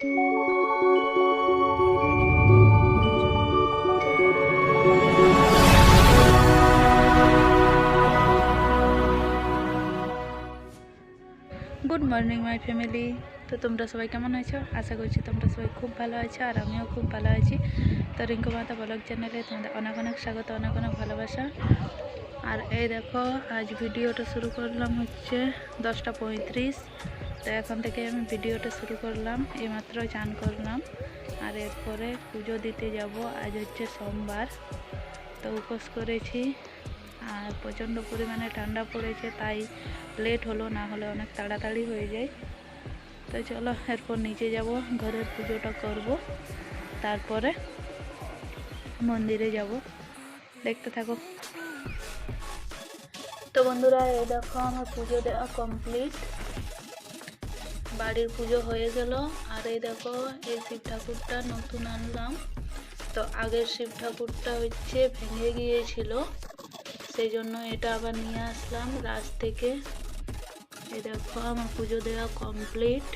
Good morning my family তো তোমরা সবাই কেমন আছো? আশা করছি তোমরা সবাই খুব ভালো আছো আর আমিও খুব ভালো আছি। তো রিঙ্কু মাতা ব্লগ চ্যানেলে তোমাদের অনেক অনেক স্বাগত, অনেক অনেক ভালোবাসা। আর এই দেখো, আজ ভিডিওটা শুরু করলাম হচ্ছে দশটা পঁয়ত্রিশ। তো এখন থেকে আমি ভিডিওটা শুরু করলাম, এইমাত্র চান করলাম। আর এরপরে পুজো দিতে যাব, আজ হচ্ছে সোমবার, তো উপোস করেছি। আর প্রচণ্ড পরিমাণে ঠান্ডা পড়েছে, তাই লেট হলো, না হলে অনেক তাড়াতাড়ি হয়ে যায়। তো চলো, এরপর নিচে যাব, ঘরের পুজোটা করব। তারপরে মন্দিরে যাব। দেখতে থাকো। তো বন্ধুরা, এই দেখো আমার পুজো দেওয়া কমপ্লিট বাড়ির পুজো হয়ে গেল। আর এই দেখো, এই শিব ঠাকুরটা নতুন আনলাম। তো আগের শিব ঠাকুরটা হচ্ছে ভেঙে গিয়েছিল। সেই জন্য এটা আবার নিয়ে আসলাম রাজ থেকে। এই দেখো, আমার পুজো দেওয়া কমপ্লিট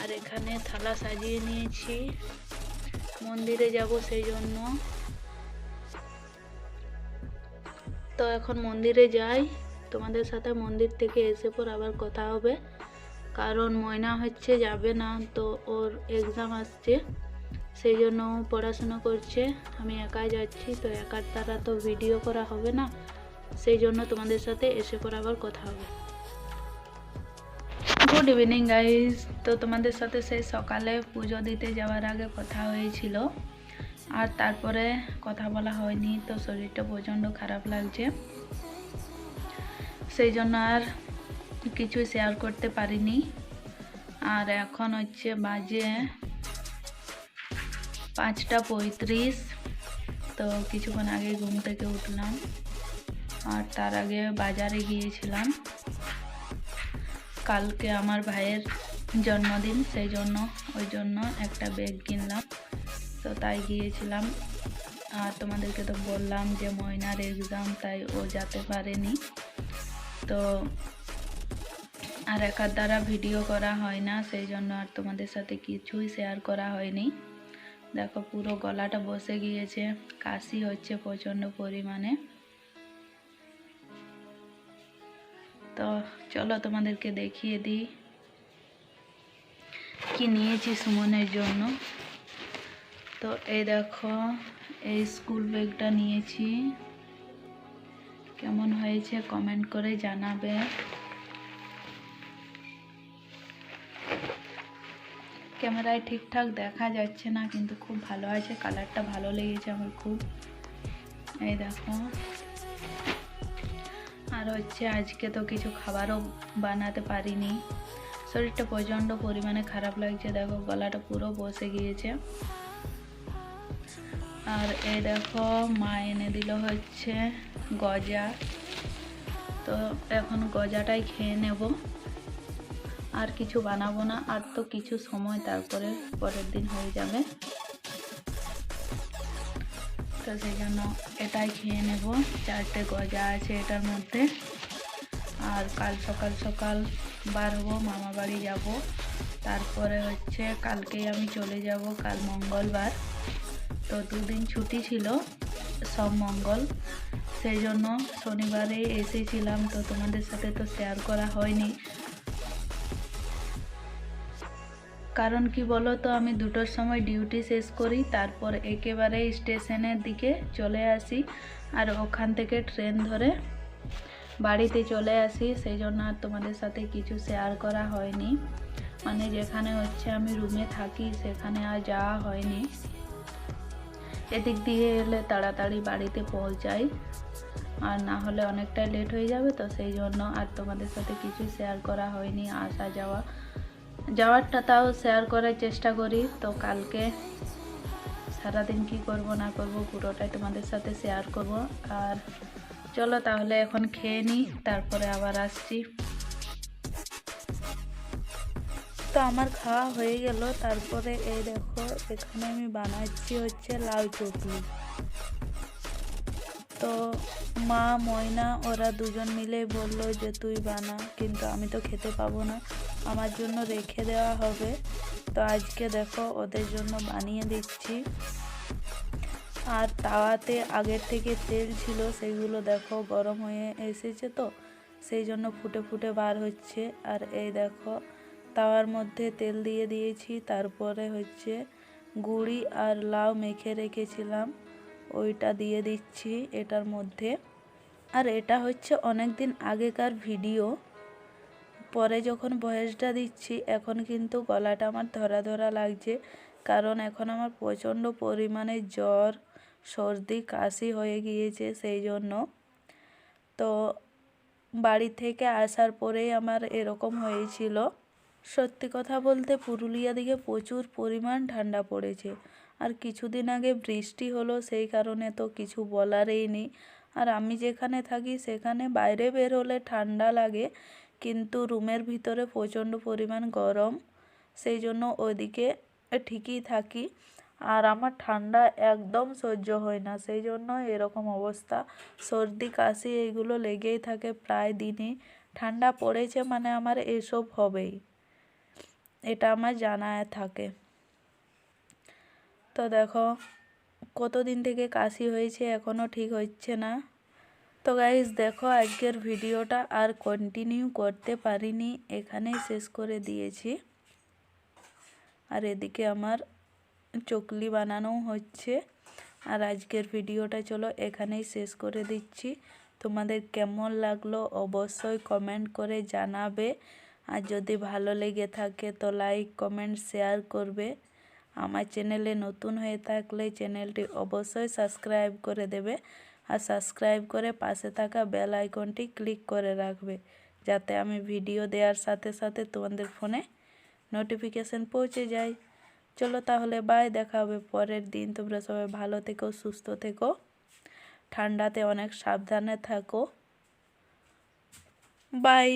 আর এখানে থালা সাজিয়ে নিয়েছি। মন্দিরে যাব সেই জন্য। তো এখন মন্দিরে যাই। তোমাদের সাথে মন্দির থেকে এসে পর আবার কথা হবে। কারণ ময়না হচ্ছে যাবে না, তো ওর এক্সাম আসছে। সেই জন্য পড়াশুনো করছে, আমি একাই যাচ্ছি, তো একার দ্বারা তো ভিডিও করা হবে না। সেই জন্য তোমাদের সাথে এসে পর আবার কথা হবে। গুড ইভিনিং গাইজ তো তোমাদের সাথে সেই সকালে পুজো দিতে যাওয়ার আগে কথা হয়েছিল, আর তারপরে কথা বলা হয়নি, তো শরীরটা প্রচণ্ড খারাপ লাগছে। সেই জন্য আর কিছু শেয়ার করতে পারিনি। আর এখন হচ্ছে বাজে পাঁচটা পঁয়ত্রিশ। তো কিছুক্ষণ আগে ঘুম থেকে উঠলাম। আর তার আগে বাজারে গিয়েছিলাম। কালকে আমার ভাইয়ের জন্মদিন, সেই জন্য, ওই জন্য একটা ব্যাগ কিনলাম। তো তাই গিয়েছিলাম। আর তোমাদেরকে তো বললাম যে ময়নার এক্সাম তাই ও যেতে পারেনি। তো আর একার দ্বারা ভিডিও করা হয় না, সেই জন্য আর তোমাদের সাথে কিছুই শেয়ার করা হয়নি। দেখো পুরো গলাটা বসে গিয়েছে, কাশি হচ্ছে প্রচণ্ড পরিমাণে। তো চলো তোমাদেরকে দেখিয়ে দিই কি নিয়েছি সুমনের জন্য। তো এই দেখো, এই স্কুল ব্যাগটা নিয়েছি। কেমন হয়েছে কমেন্ট করে জানাবে। ক্যামেরায় ঠিকঠাক দেখা যাচ্ছে না, কিন্তু খুব ভালো আছে কালারটা ভালো লেগেছে আমার খুব। এই দেখো। আর হচ্ছে আজকে তো কিছু খাবারও বানাতে পারিনি। শরীরটা প্রচণ্ড পরিমাণে খারাপ লাগছে, দেখো গলাটা পুরো বসে গিয়েছে। আর এই দেখো, মা এনে দিল হচ্ছে গজা। তো এখন গজাটাই খেয়ে নেব। আর কিছু বানাবো না, আর তো কিছু সময় তারপরে পরের দিন হয়ে যাবে। তো সেই জন্য এটাই খেয়ে নেব, চারটে গজা আছে এটার মধ্যে। আর কাল সকাল সকাল বার হব মামা বাড়ি যাব। তারপরে হচ্ছে কালকেই আমি চলে যাব, কাল মঙ্গলবার। তো দুদিন ছুটি ছিল, সব মঙ্গল। সেই জন্য শনিবারে এসেছিলাম, তো তোমাদের সাথে তো শেয়ার করা হয়নি। কারণ কি বলো তো আমি দুটোর সময় ডিউটি শেষ করি, তারপর একেবারে স্টেশনের দিকে চলে আসি আর ওখান থেকে ট্রেন ধরে বাড়িতে চলে আসি। সেই জন্য আর তোমাদের সাথে কিছু শেয়ার করা হয়নি। মানে যেখানে হচ্ছে আমি রুমে থাকি, সেখানে আর যাওয়া হয়নি। এদিক দিয়ে এলে তাড়াতাড়ি বাড়িতে পৌঁছাই। আর না হলে অনেকটাই লেট হয়ে যাবে, তো সেই জন্য আর তোমাদের সাথে কিছু শেয়ার করা হয়নি, আসা যাওয়া। যাওয়ারটা তাও শেয়ার করার চেষ্টা করি। তো কালকে সারাদিন কি করব, না করব, পুরোটাই তোমাদের সাথে শেয়ার করব। আর চলো তাহলে এখন খেয়ে নিই তারপরে আবার আসছি। তো আমার খাওয়া হয়ে গেল, তারপরে এই দেখো, এখানে আমি বানাচ্ছি হচ্ছে লাউ চটনি। তো মা, ময়না, ওরা দুজন মিলে বলল যে, তুই বানা। কিন্তু আমি তো খেতে পাবো না। আমার জন্য রেখে দেওয়া হবে। তো আজকে দেখো ওদের জন্য বানিয়ে দিচ্ছি। আর তাওয়াতে আগের থেকে তেল ছিল সেইগুলো দেখো গরম হয়ে এসেছে তো, সেই জন্য ফুটে ফুটে বার হচ্ছে। আর এই দেখো, তাওয়ার মধ্যে তেল দিয়ে দিয়েছি, তারপরে হচ্ছে গুড়ি আর লাউ মেখে রেখেছিলাম, ওইটা দিয়ে দিচ্ছি এটার মধ্যে। আর এটা হচ্ছে অনেক দিন আগেকার ভিডিও। পরে যখন বয়সটা দিচ্ছি, এখন কিন্তু গলাটা আমার ধরা ধরা লাগছে। কারণ এখন আমার প্রচণ্ড পরিমাণে জ্বর, সর্দি, কাশি হয়ে গিয়েছে সেই জন্য। তো বাড়ি থেকে আসার পরেই আমার এরকম হয়েছিল। সত্যি কথা বলতে পুরুলিয়া দিকে প্রচুর পরিমাণ ঠান্ডা পড়েছে। আর কিছুদিন আগে বৃষ্টি হলো, সেই কারণে তো কিছু বলারই নেই। আর আমি যেখানে থাকি, সেখানে বাইরে বের হলে ঠান্ডা লাগে। কিন্তু রুমের ভিতরে প্রচণ্ড পরিমাণ গরম, সেই জন্য ওইদিকে ঠিকই থাকি। আর আমার ঠান্ডা একদম সহ্য হয় না, সেই জন্য এরকম অবস্থা। সর্দি, কাশি এইগুলো লেগেই থাকে প্রায় দিনই। ঠান্ডা পড়েছে মানে আমার এসব হবেই, এটা আমার জানা থাকে। তো দেখো, কতদিন থেকে কাশি হয়েছে এখনও ঠিক হচ্ছে না। তো গাইজ দেখো আজকের ভিডিওটা আর কন্টিনিউ করতে পারিনি, এখানেই শেষ করে দিয়েছি। আর এদিকে আমার চকলি বানানো হচ্ছে। আর আজকের ভিডিওটা চলো এখানেই শেষ করে দিচ্ছি। তোমাদের কেমন লাগল অবশ্যই কমেন্ট করে জানাবে। আর যদি ভালো লেগে থাকে তো লাইক কমেন্ট শেয়ার করবে। আমার চ্যানেলে নতুন হয়ে থাকলে চ্যানেলটি অবশ্যই সাবস্ক্রাইব করে দেবে। আর সাবস্ক্রাইব করে পাশে থাকা বেল আইকনটি ক্লিক করে রাখবে, যাতে আমি ভিডিও দেওয়ার সাথে সাথে তোমাদের ফোনে নোটিফিকেশান পৌঁছে যায়। চলো তাহলে বাই দেখা হবে পরের দিন। তোমরা সবাই ভালো থেকো, সুস্থ থেকো। ঠান্ডাতে অনেক সাবধানে থাকো। বাই